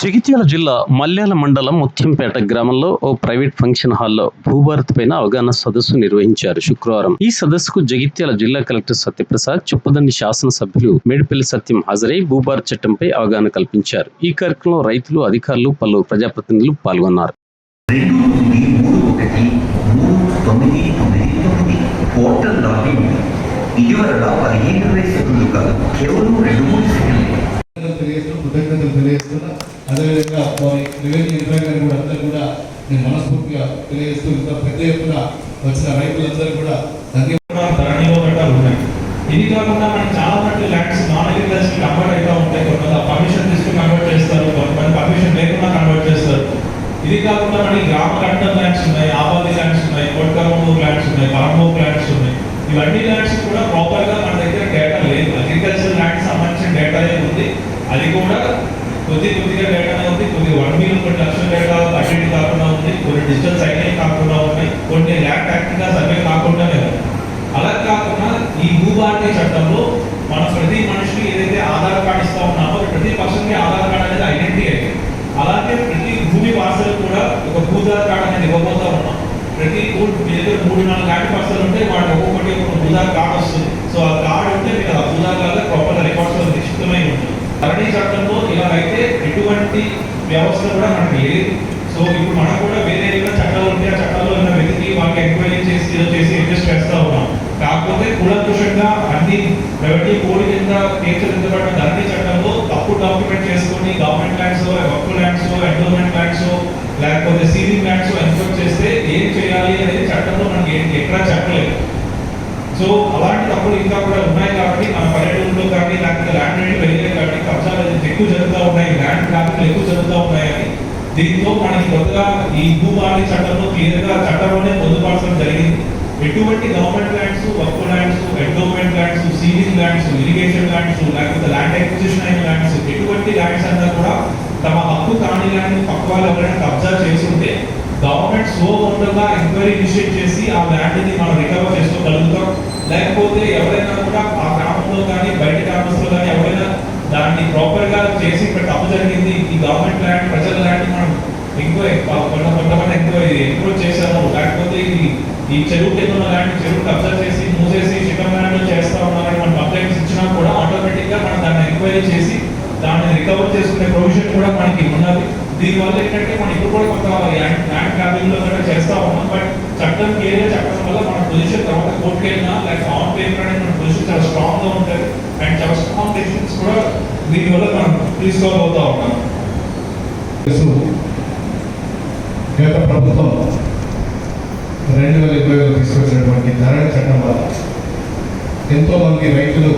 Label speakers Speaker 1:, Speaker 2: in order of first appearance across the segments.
Speaker 1: జగిత్యాల జిల్లా మల్యాల మండలం ముత్యంపేట గ్రామంలో ఓ ప్రైవేట్ ఫంక్షన్ హాల్లో భూభారత్ పైన అవగాహన సదస్సు నిర్వహించారు శుక్రవారం. ఈ సదస్సుకు జగిత్యాల జిల్లా కలెక్టర్ సత్యప్రసాద్ చుప్పదండి శాసనసభ్యులు మేడిపల్లి సత్యం హాజరై భూభారత్ చట్టంపై అవగాహన కల్పించారు. ఈ కార్యక్రమంలో రైతులు అధికారులు పలు ప్రజాప్రతినిధులు పాల్గొన్నారు.
Speaker 2: పోర్టల్ లాగిన్ ఇటీవల పదిహేను వేల సెకండ్లు కాదు కేవలం రెండు మూడు సెకండ్లు.
Speaker 3: అదేవిధంగా వారి ఇంద్రాగారు కూడా అందరూ కూడా నేను మనస్ఫూర్తిగా తెలియజేస్తూ ఇంత పెద్ద ఎత్తున వచ్చిన రైతులందరూ కూడా ధన్యవాదాలు.
Speaker 4: ఉన్నాయి ఇది కాకుండా మనకి చాలా మంది ల్యాండ్స్ నాన్ అగ్రికల్చర్ కన్వర్ట్ అయితే ఉంటాయి. కొంతమంది పర్మిషన్ తీసుకుని కన్వర్ట్ చేస్తారు కొంతమంది పర్మిషన్ లేకుండా కన్వర్ట్ చేస్తారు. ఇది కాకుండా మనకి గ్రామ కట్టం ల్యాండ్స్ ఉన్నాయి ఆబాది ల్యాండ్స్ ఉన్నాయి కొట్కరమూరు ల్యాండ్స్ ఉన్నాయి పరమూరు ల్యాండ్స్ ఉన్నాయి. ఇవన్నీ ల్యాండ్స్ కూడా ప్రాపర్గా మన దగ్గర డేటా లేదు అగ్రికల్చర్ ల్యాండ్స్ సంబంధించిన డేటానే ఉంది అది కూడా కొద్ది కొద్దిగా డేటానే ఉంది కొద్ది వన్ మిలియన్ కొన్ని లక్షల డేటా అటు ఇటు కాకుండా ఉంది కొన్ని డిజిటల్ సైకిల్ కాకుండా ఉన్నాయి కొన్ని ల్యాండ్ యాక్టింగ్గా సర్వే కాకుండానే ఉంది అలా కాకుండా ఈ భూభారతి చట్టంలో మనం ప్రతి మనిషికి ఏదైతే ఆధార్ కార్డు ఇస్తా ఉన్నామో ప్రతి ఆధార్ కార్డ్ అనేది ఐడెంటిటీ అయితే అలాగే ప్రతి భూమి పార్సల్ కూడా ఒక భూధార్ కార్డ్ అనేది ఇవ్వబోతా ఉన్నాం. ప్రతి ఊరు మీ దగ్గర మూడు నాలుగు ల్యాండ్ పార్సల్ ఉంటే వాటి ఒక్కొక్కటి ఒక భూధార్ కార్డ్ వస్తుంది. సో ఆ కార్డు ఉంటే మీరు ఆ భూధార్ కార్డు ప్రాపర్ రికార్డ్స్ నిశ్చితమై ఉంటుంది. ధరణి చట్టంలో ఇలా అయితే ఎటువంటి వ్యవస్థ కూడా మనకి లేదు. సో ఇప్పుడు మనకు కూడా వేరే ఏమైనా చట్టాలు ఉంటే ఆ చట్టాల్లో ఉన్న వెతికి వాళ్ళకి ఎంక్వైరీ చేసి చేసి అడ్జస్ట్ చేస్తా ఉన్నాం. కాకపోతే కూలంకుషంగా అన్ని రెవెన్యూ కోడ్ కింద తీర్చిదిద్దబడిన ధరణి చట్టంలో అప్పు డాక్యుమెంట్ చేసుకొని గవర్నమెంట్ ల్యాండ్స్ వర్క్ ల్యాండ్స్ ఎండోమెంట్ ల్యాండ్స్ లేకపోతే సీలింగ్ ల్యాండ్స్ ఎన్ఫోర్ చేస్తే ఏం చేయాలి అనేది చట్టంలో మనకి ఏ- ఎక్కడా చెప్పలేదు. సో అలాంటి తప్పులు ఇంకా కూడా ఉన్నాయి కాబట్టి మన పల్లెటూరులో కానీ లేకపోతే ల్యాండ్ రేట్లు పెరిగాయి కాబట్టి కబ్జాలు ఎక్కువ జరుగుతూ ఉన్నాయి ల్యాండ్ ట్రాఫిక్లు ఎక్కువ జరుగుతూ ఉన్నాయని దీంతో మనకి కొత్తగా ఈ భూభారతి చట్టంలో క్లియర్గా చట్టంలోనే పొందుపరచడం జరిగింది. ఎటువంటి government lands work lands endowment ceiling lands irrigation lands లేకపోతే ల్యాండ్ ఎక్విజిషన్ అయిన ల్యాండ్స్ ఎటువంటి ల్యాండ్స్ అన్నా కూడా తమ హక్కు కాని ల్యాండ్ పక్క వాళ్ళు ఎవరైనా కబ్జా చేస్తుంటే గవర్నమెంట్ సో ఉండగా ఎంక్వైరీ ఇనిషియేట్ చేసి ఆ ల్యాండ్ని మనం రికవర్ చేసుకోగలుగుతాం. లేకపోతే ఎవరైనా కూడా ఆ గ్రామంలో కానీ బయట గ్రామస్తులు కానీ ఎవరైనా దాన్ని ప్రాపర్గా చేసి ఇక్కడ తప్పు జరిగింది ఈ గవర్నమెంట్ ల్యాండ్ ప్రజల ల్యాండ్ మనం ఎంక్వైరీ కొంత కొంతమంది ఎంక్వైరీ ఎంక్వైరీ చేశాము. లేకపోతే ఇది ఈ చెరువు కింద ఉన్న ల్యాండ్ చెరువు కబ్జా చేసి మూసేసి చికెన్ ల్యాండ్ చేస్తా ఉన్నారని మనం కంప్లైంట్స్ ఇచ్చినా కూడా ఆటోమేటిక్గా మనం దాన్ని ఎంక్వైరీ చేసి దాన్ని రికవర్ చేసుకునే ప్రొవిజన్ కూడా మనకి ఉన్నది. దీనివల్ల ఏంటంటే మనం ఇప్పుడు కూడా కొంత ల్యాండ్ ల్యాండ్ గ్రాబింగ్లో కూడా చేస్తా ఉన్నాం. బట్ చట్టం క్లియర్ చెప్పడం వల్ల మన పొజిషన్ తర్వాత కోర్టుకి వెళ్ళినా లేక ఆన్ పేపర్ అనేది మన పొజిషన్ చాలా స్ట్రాంగ్గా ఉంటుంది. అండ్ చాలా స్ట్రాంగ్ డెసిషన్స్ కూడా దీనివల్ల మనం తీసుకోగలుగుతా ఉన్నాం.
Speaker 3: గత ప్రభుత్వం రెండు వేల ఇరవై వేలు తీసుకొచ్చినటువంటి ధరణ చట్టం వల్ల ఎంతో మంది రైతులు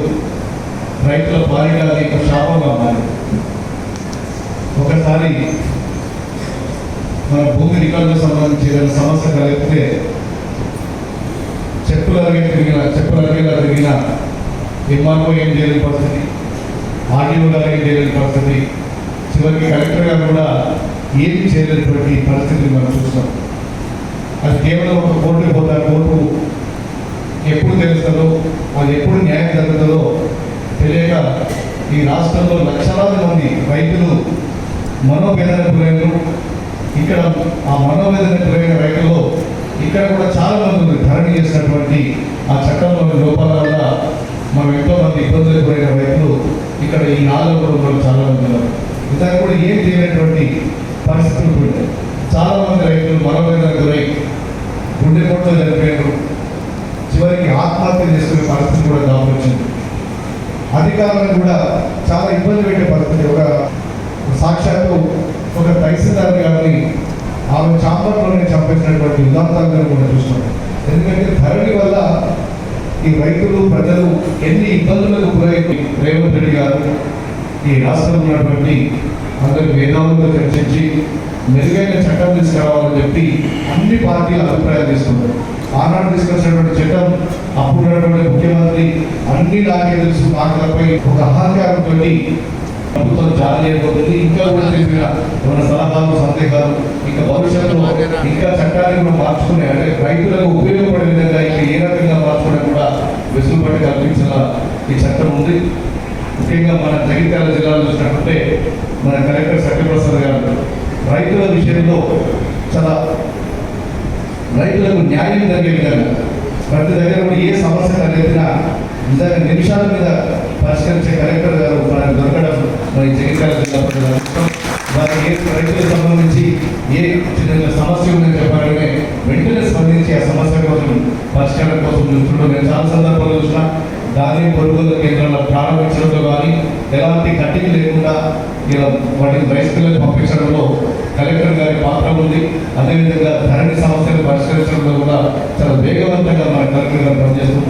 Speaker 3: రైతుల పాలిట అది ఒక శాపంగా మారింది ఒకసారి మన భూమి రికార్డు సంబంధించి ఏదైనా సమస్య కలిగితే చెప్పులు అరిగి తిరిగిన చెప్పులు అరిగేలా తిరిగిన ఎంఆర్ఓ ఏం చేయలేని పరిస్థితి ఆర్డీఓ గారు ఏం చేయలేని పరిస్థితి చివరికి కలెక్టర్ గారు కూడా ఏమి చేయలేనటువంటి పరిస్థితిని మనం చూస్తాం అది కేవలం ఒక కోర్టుకి పోతారు కోర్టు ఎప్పుడు తెలుస్తుందో అది ఎప్పుడు న్యాయం జరుగుతుందో తెలియక ఈ రాష్ట్రంలో లక్షలాది మంది రైతులు మనోవేదన గురైన ఇక్కడ ఆ మనోవేదన గురైన రైతులో ఇక్కడ కూడా చాలా మంది ధరణి చేసినటువంటి ఆ చట్టంలోని లోపాల వల్ల మనం ఎంతో మంది ఇబ్బందులు గురైన రైతులు ఇక్కడ ఈ నాలుగు కూడా చాలా మంది ఉన్నారు. ఇతను కూడా ఏం చేయనటువంటి పరిస్థితులు కూడా చాలా మంది రైతులు మనోవేదన గురై గుండె కొట్టు చనిపోయారు చివరికి ఆత్మహత్య చేసుకునే పరిస్థితి కూడా దాపొచ్చింది అధికారులను కూడా చాలా ఇబ్బంది పెట్టే పరిస్థితి ఒక సాక్షాత్తు ఒక తహసీల్దార్ గారిని ఆమె చాంబర్లోనే చంపేసినటువంటి ఉదాంతాలను కూడా చూస్తున్నాం. ఎందుకంటే ధరణి వల్ల ఈ రైతులు ప్రజలు ఎన్ని ఇబ్బందులకు గురై రేవంత్ రెడ్డి గారు ఈ రాష్ట్రంలో ఉన్నటువంటి అందరి వేదాలతో చర్చించి మెరుగైన చట్టం తీసుకురావాలని చెప్పి అన్ని పార్టీల అభిప్రాయాలు తీసుకున్నారు. ఆనాడు తీసుకొచ్చినటువంటి చట్టం అప్పుడు ఉన్నటువంటి ముఖ్యమంత్రి అన్ని నాకే తెలుసు. మాటలపై ఒక అహంకారంతో ప్రభుత్వం జారీ అయిపోతుంది ఇంకా కూడా తెలిపిన ఏమైనా సలహాలు సందేహాలు ఇంకా భవిష్యత్తులో ఇంకా చట్టాన్ని కూడా మార్చుకునే అంటే రైతులకు ఉపయోగపడే విధంగా ఇంకా ఏ రకంగా మార్చుకోవడం కూడా వెసులుబాటు కల్పించిన ఈ చట్టం ఉంది. ముఖ్యంగా మన జగిత్యాల జిల్లాలో చూసినట్టుంటే మన కలెక్టర్ సత్యప్రసాద్ గారు రైతుల విషయంలో చాలా రైతులకు న్యాయం జరిగే విధంగా ప్రతి దగ్గర కూడా ఏ సమస్య తలెత్తినా నిజంగా నిమిషాల మీద పరిష్కరించే కలెక్టర్ గారు మనకు దొరకడం మరి జగిత్యాల జిల్లా ప్రజల ఏ రైతులకు సంబంధించి ఏ చిన్న సమస్య ఉందని చెప్పాలంటే వెంటనే స్పందించి ఆ సమస్య కోసం పరిష్కారం కోసం చూస్తుంటాం నేను చాలా సందర్భాలు చూసిన దాని కొనుగోలు కేంద్రాల ప్రారంభించడంలో కానీ ఎలాంటి కట్టింగ్ లేకుండా ఇలా వాటిని రైతులకు పంపించడంలో కలెక్టర్ గారి పాత్ర ఉంది. అదేవిధంగా ధరణి సమస్యను పరిష్కరించడంలో కూడా చాలా వేగవంతంగా మన కలెక్టర్ గారు పనిచేస్తుంది